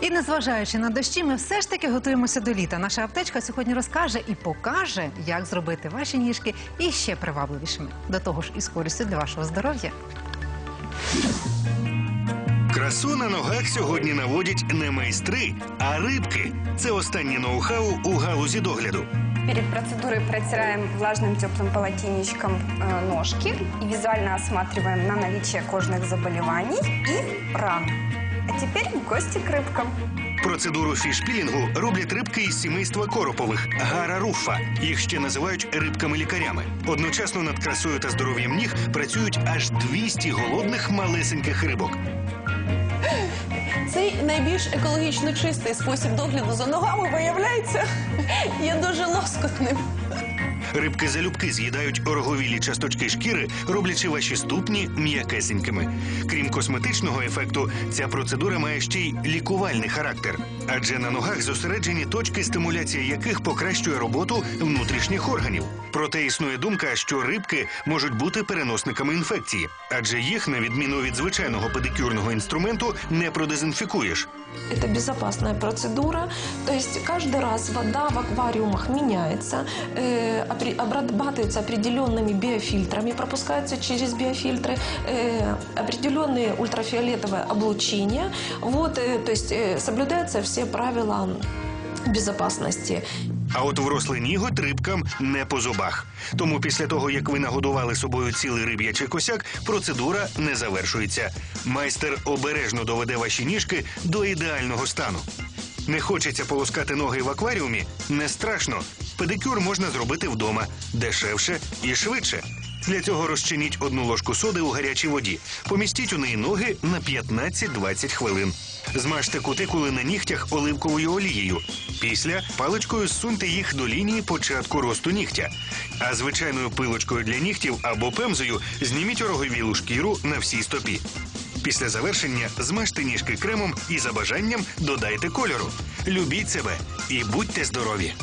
І незважаючи на дощі, ми все ж таки готуємося до літа. Наша аптечка сьогодні розкаже і покаже, як зробити ваші ніжки іще привабливішими. До того ж, із користю для вашого здоров'я. Красу на ногах сьогодні наводять не майстри, а рибки. Це останнє ноу-хау у галузі догляду. Перед процедурой протираем влажным теплым полотенечком э, ножки и визуально осматриваем на наличие кожных заболеваний и ран. А теперь в гости к рыбкам. Процедуру фішпілінгу роблять рибки із сімейства коропових гара руфа. Їх ще називають рибками-лікарями. Одночасно над красою та здоров'ям ніг працюють аж 200 голодних малесеньких рибок. Цей найбільш екологічно чистий спосіб догляду за ногами виявляється є дуже лоскотним Рибки залюбки з'їдають ороговілі часточки шкіри, роблячи ваші ступні м'якесенькими. Крім косметичного ефекту, ця процедура має ще й лікувальний характер, адже на ногах зосереджені точки, стимуляція яких покращує роботу внутрішніх органів. Проте існує думка, що рибки можуть бути переносниками інфекції, адже їх, на відміну від звичайного педикюрного інструменту, не продезінфікуєш. Это безопасная процедура, то есть каждый раз вода в аквариумах меняется, э, опри- обрабатывается определенными биофильтрами, пропускается через биофильтры э, определенные ультрафиолетовое облучение, вот, э, то есть э, соблюдаются все правила безопасности. А от врослий ніготь рибкам не по зубах. Тому після того, як ви нагодували собою цілий риб'ячий косяк, процедура не завершується. Майстер обережно доведе ваші ніжки до ідеального стану. Не хочеться полоскати ноги в акваріумі? Не страшно. Педикюр можна зробити вдома дешевше і швидше. Для цього розчиніть одну ложку соди у гарячій воді. Помістіть у неї ноги на 15-20 хвилин. Змажте кутикули на нігтях оливковою олією. Після паличкою зсуньте їх до лінії початку росту нігтя. А звичайною пилочкою для нігтів або пемзою зніміть ороговілу шкіру на всій стопі. Після завершення змажте ніжки кремом і за бажанням додайте кольору. Любіть себе і будьте здорові!